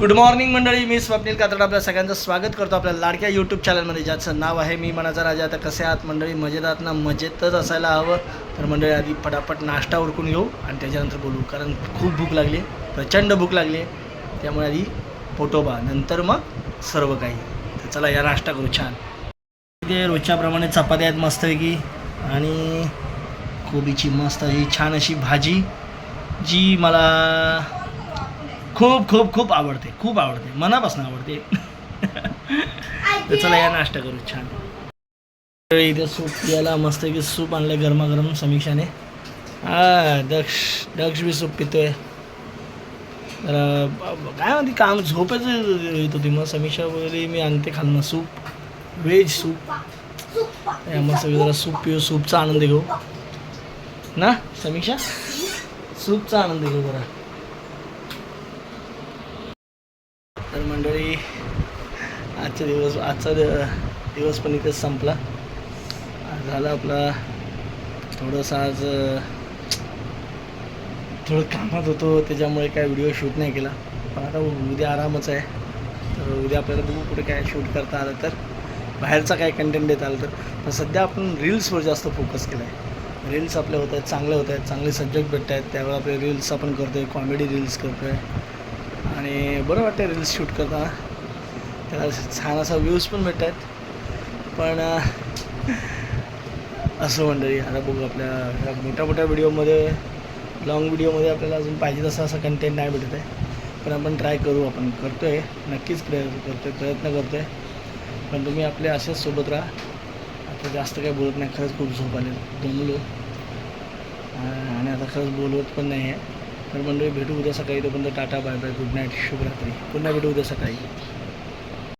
Good morning मंडळी. मी स्वप्नील कातड आपल्या सगळ्यांचं स्वागत करतो आपल्या लाडक्या यूट्यूब चॅनलमध्ये ज्याचं नाव आहे मी मनाचा राजा. आता कसे आहात मंडळी? मजेत आहात ना? मजेतच असायला हवं. तर मंडळी आधी पटापट नाश्ता उरकून घेऊ आणि त्याच्यानंतर बोलू. कारण खूप भूक लागली प्रचंड भूक लागली. आहे त्यामुळे आधी पोटोबा नंतर मग सर्व काही. तर चला या नाश्ता करू. छान. इथे रोजच्याप्रमाणे चपात्या आहेत मस्तपैकी आणि कोबीची मस्त अशी छान अशी भाजी जी मला खूप खूप खूप आवडते खूप आवडते मनापासून आवडते. तर चला या नाश्ता करू छान. इथे सूप याला मस्त की सूप आणलं गरमागरम समीक्षाने. हा दक्ष दक्ष बी सूप पितोय. तर काय म्हणते काम झोपेच येत होती मग समीक्षा वगैरे मी आणते खालनं सूप व्हेज सूप. या मस्त जरा सूप पिऊ सूपचा आनंद घेऊ. ना समीक्षा? सूपचा आनंद घेऊ जरा. तर मंडळी आजचा दिवस आजचा दिवस पण इथेच संपला. आज झाला आपला थोडंसं आज थोडं कामात होतो त्याच्यामुळे काय व्हिडिओ शूट नाही केला. पण आता उद्या आरामच आहे. तर उद्या आपल्याला बघू कुठे काय शूट करता आलं तर. बाहेरचा काय कंटेंट देता आलं तर. पण सध्या आपण रील्सवर जास्त फोकस केला आहे रील्स आपल्या होत आहेत चांगले होत आहेत चांगले सब्जेक्ट भेटत आहेत त्यावेळेला आपले रील्स आपण करतो आहे कॉमेडी रील्स करतो आहे आणि बरं वाटतं रील्स शूट करताना. त्याला छान असा व्ह्यूज पण भेटत आहेत पण असं मंडळी आता बघू आपल्या मोठ्या मोठ्या व्हिडिओमध्ये लॉंग व्हिडिओमध्ये आपल्याला अजून पाहिजे तसं असं कंटेंट नाही भेटत आहे. पण आपण ट्राय करू आपण करतो आहे नक्कीच प्रयत्न करतो आहे प्रयत्न करतो आहे पण तुम्ही आपले असेच सोबत राहा. आता जास्त काही बोलत नाही खरंच खूप झोप आले. दमलो. आणि आता खरंच बोलवत पण नाही आहे तर मंडळी भेटू उद्या सकाळी. तोपर्यंत tata bye bye good night शुभरात्री. पुन्हा भेटू उद्या सकाळी.